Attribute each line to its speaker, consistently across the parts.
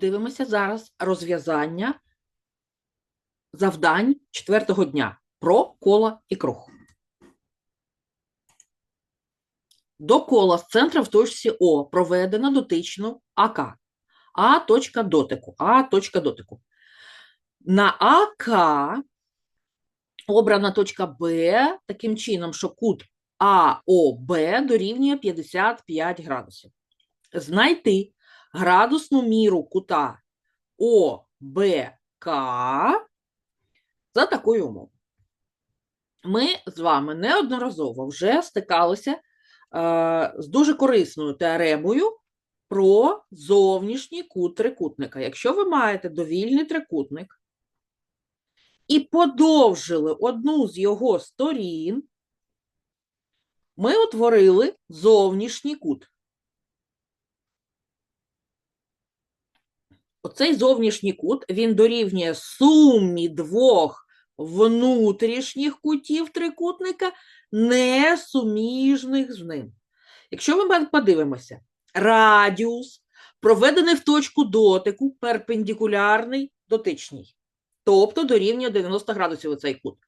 Speaker 1: Подивимося зараз розв'язання завдань четвертого дня про коло і круг. До кола з центра в точці О проведено дотичну АК. А точка дотику. А точка дотику. На АК обрана точка Б таким чином, що кут АОБ дорівнює 55 градусів. Знайти градусну міру кута ОБК за такою умовою. Ми з вами неодноразово вже стикалися е, з дуже корисною теоремою про зовнішній кут трикутника. Якщо ви маєте довільний трикутник і подовжили одну з його сторін, ми утворили зовнішній кут. Оцей зовнішній кут, він дорівнює сумі двох внутрішніх кутів трикутника, не суміжних з ним. Якщо ми подивимося, радіус, проведений в точку дотику, перпендикулярний дотичній, тобто дорівнює 90 градусів оцей кут.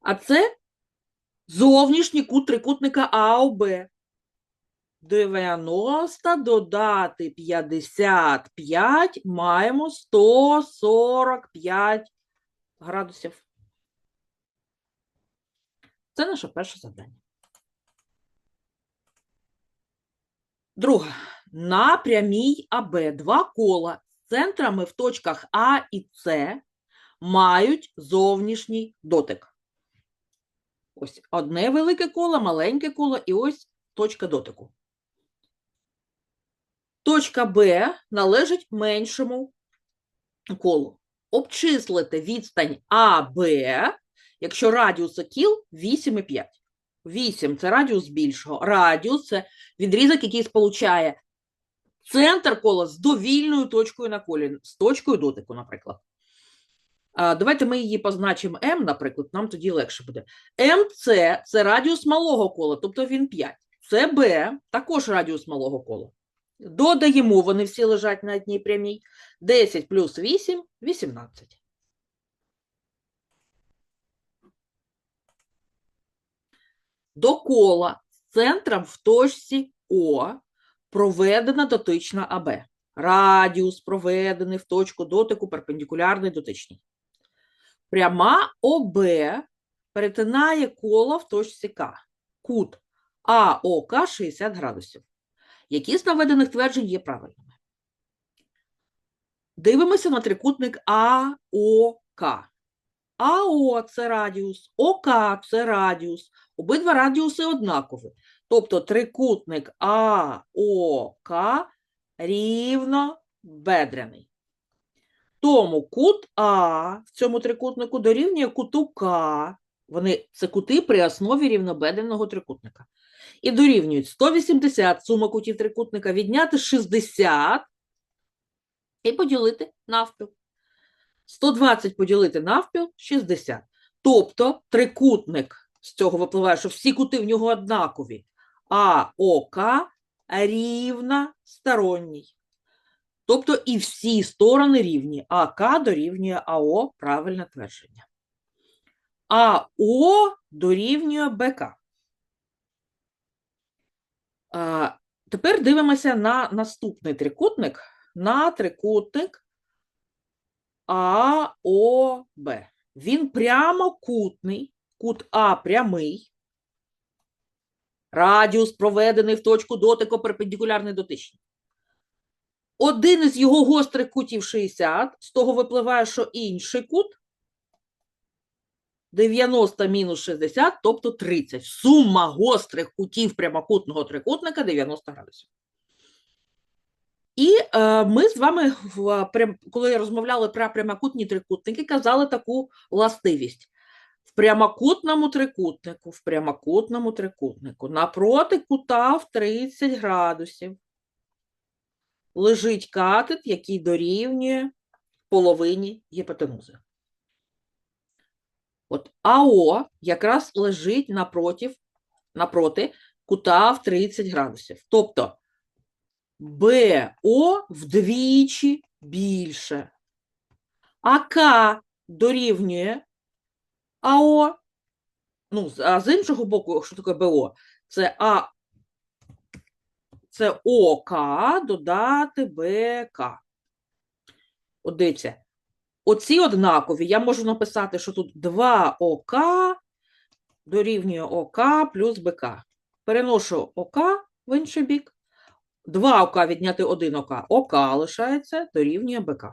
Speaker 1: А це зовнішній кут трикутника АОБ. 90 додати 55 маємо 145 градусів. Це наше перше завдання. Друге. На прямій АБ два кола з центрами в точках А і С мають зовнішній дотик. Ось одне велике коло, маленьке коло і ось точка дотику. Точка Б належить меншому колу. Обчислити відстань АБ, якщо радіус кіл 8,5. 8 це радіус більшого. Радіус це відрізок, який сполучає центр кола з довільною точкою на колі, з точкою дотику, наприклад. Давайте ми її позначимо М, наприклад, нам тоді легше буде. МЦ це радіус малого кола, тобто він 5. СБ також радіус малого кола. Додаємо, вони всі лежать на одній прямій. 10 плюс 8 – 18. До кола з центром в точці О проведена дотична АБ. Радіус проведений в точку дотику перпендикулярний дотичній. Пряма ОБ перетинає коло в точці К. Кут АОК 60 градусів. Які з наведених тверджень є правильними? Дивимося на трикутник АОК. АО це радіус, ОК це радіус. Обидва радіуси однакові. Тобто трикутник АОК рівнобедрений. Тому кут А в цьому трикутнику дорівнює куту К. Вони це кути при основі рівнобедреного трикутника і дорівнюють 180 сума кутів трикутника відняти 60 і поділити навпіл. 120 поділити навпіл 60. Тобто трикутник з цього випливає, що всі кути в нього однакові, а ОК рівносторонній. Тобто і всі сторони рівні. АК дорівнює АО правильне твердження. АО дорівнює БК. Тепер дивимося на наступний трикутник, на трикутник АОБ. Він прямокутний, кут А прямий, радіус проведений в точку дотику перпендикулярний дотичний. Один із його гострих кутів 60, з того випливає, що інший кут 90 мінус 60, тобто 30. Сума гострих кутів прямокутного трикутника 90 градусів. І е, ми з вами, прям, коли розмовляли про прямокутні трикутники, казали таку властивість. В прямокутному трикутнику, в прямокутному трикутнику, напроти кута в 30 градусів лежить катет, який дорівнює половині гіпотенузи. От АО якраз лежить напротив, напроти кута в 30 градусів. Тобто БО вдвічі більше. АК дорівнює АО. Ну, а з іншого боку, що таке БО? Це А. Це ОК додати БК. От дивіться, оці однакові. Я можу написати, що тут 2ОК дорівнює ОК плюс БК. Переношу ОК в інший бік. 2 ОК відняти 1 ОК. ОК лишається, дорівнює БК.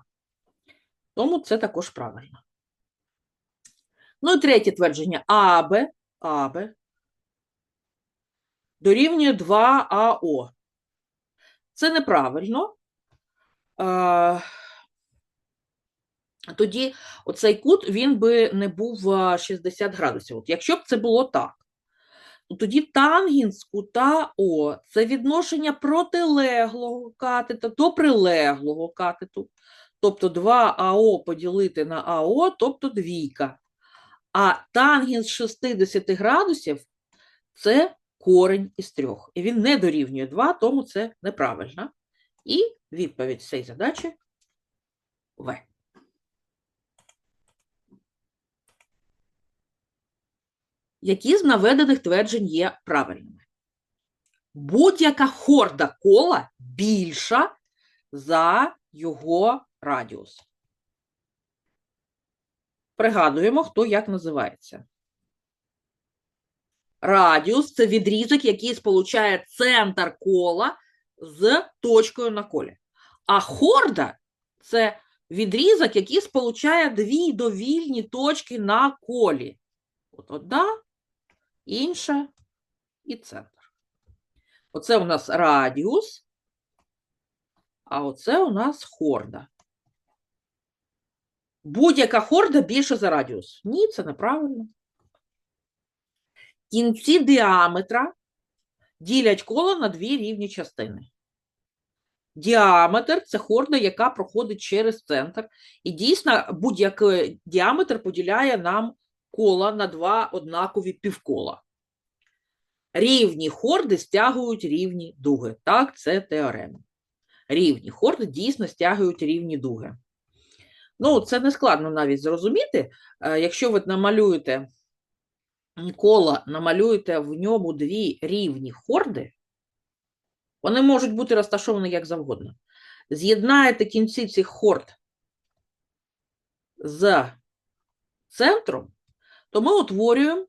Speaker 1: Тому це також правильно. Ну і третє твердження. АБ, АБ дорівнює 2АО. Це неправильно. Е, Тоді оцей кут він би не був е, 60 градусів. От якщо б це було так, то тоді тангенс кута О це відношення протилеглого катета до прилеглого катету. Тобто 2АО поділити на АО, тобто двійка. А тангенс 60 градусів це корень із трьох. І він не дорівнює 2, тому це неправильно. І відповідь цієї задачі В. Які з наведених тверджень є правильними? Будь-яка хорда кола більша за його радіус. Пригадуємо, хто як називається. Радіус це відрізок, який сполучає центр кола з точкою на колі. А хорда це відрізок, який сполучає дві довільні точки на колі. От одна, інша і центр. Оце у нас радіус, а оце у нас хорда. Будь-яка хорда більше за радіус. Ні, це неправильно. Кінці діаметра ділять коло на дві рівні частини. Діаметр це хорда, яка проходить через центр. І дійсно, будь-який діаметр поділяє нам кола на два однакові півкола. Рівні хорди стягують рівні дуги. Так, це теорема. Рівні хорди дійсно стягують рівні дуги. Ну, це не складно навіть зрозуміти. Е, Якщо ви намалюєте коло, намалюєте в ньому дві рівні хорди, вони можуть бути розташовані як завгодно. З'єднаєте кінці цих хорд з центром, то ми утворюємо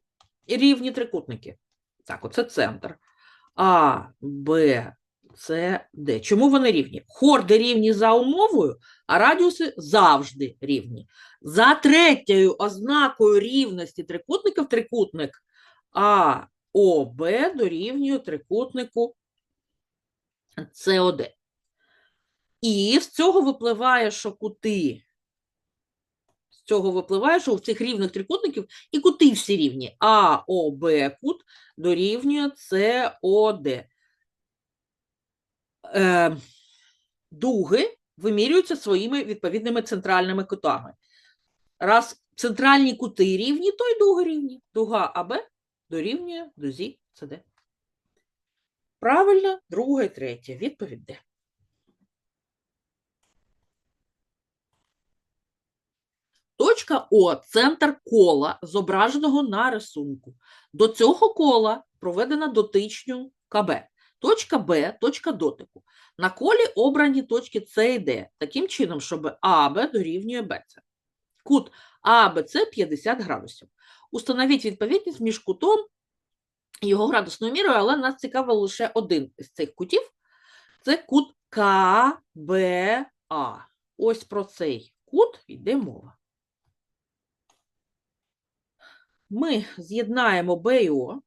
Speaker 1: рівні трикутники. Так, оце центр. А, Б, С, Д. Чому вони рівні? Хорди рівні за умовою, а радіуси завжди рівні. За третьою ознакою рівності трикутників трикутник А, О, Б дорівнює трикутнику СОД. І з цього випливає, що кути цього випливає, що в цих рівних трикутників і кути всі рівні. А, О, Б кут дорівнює С, О, Д. Е, дуги вимірюються своїми відповідними центральними кутами. Раз центральні кути рівні, то й дуги рівні. Дуга АБ дорівнює дузі СД. Правильно, друге і третє. Відповідь Д. Точка О центр кола, зображеного на рисунку. До цього кола проведена дотичню КБ. Точка Б точка дотику. На колі обрані точки С і Д, таким чином, щоб АБ дорівнює БЦ. Кут АБЦ 50 градусів. Установіть відповідність між кутом і його градусною мірою, але нас цікавив лише один з цих кутів. Це кут КБА. Ось про цей кут йде мова. Ми з'єднаємо Б і О.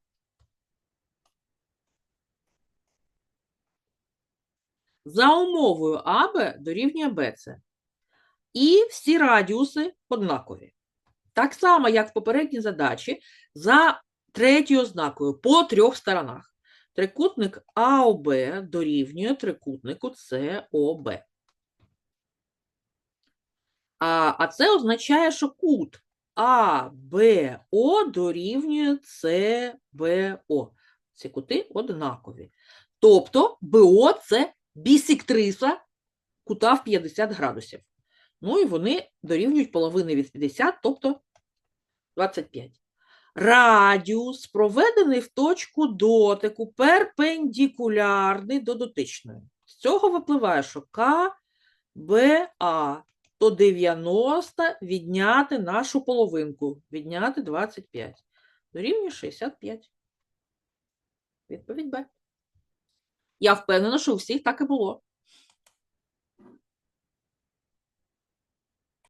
Speaker 1: За умовою АБ дорівнює БЦ. І всі радіуси однакові. Так само, як в попередній задачі, за третьою ознакою по трьох сторонах. Трикутник АОБ дорівнює трикутнику СОБ. А, а це означає, що кут АБО дорівнює СБО. Ці кути однакові. Тобто БО це бісектриса кута в 50 градусів. Ну і вони дорівнюють половини від 50, тобто 25. Радіус, проведений в точку дотику, перпендикулярний до дотичної. З цього випливає, що КБА то 90 відняти нашу половинку, відняти 25. Дорівнює 65. Відповідь Б. Я впевнена, що у всіх так і було.